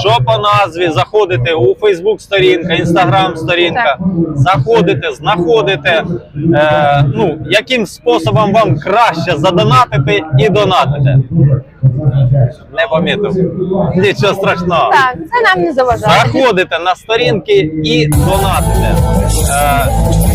Що по назві, заходите у Фейсбук сторінка, Інстаграм сторінка, заходите, знаходите, е, ну, яким способом вам краще задонатити і донатите. Не помітив. Нічого страшного. Так, це нам не заважає. Заходите на сторінки і донатите. Е,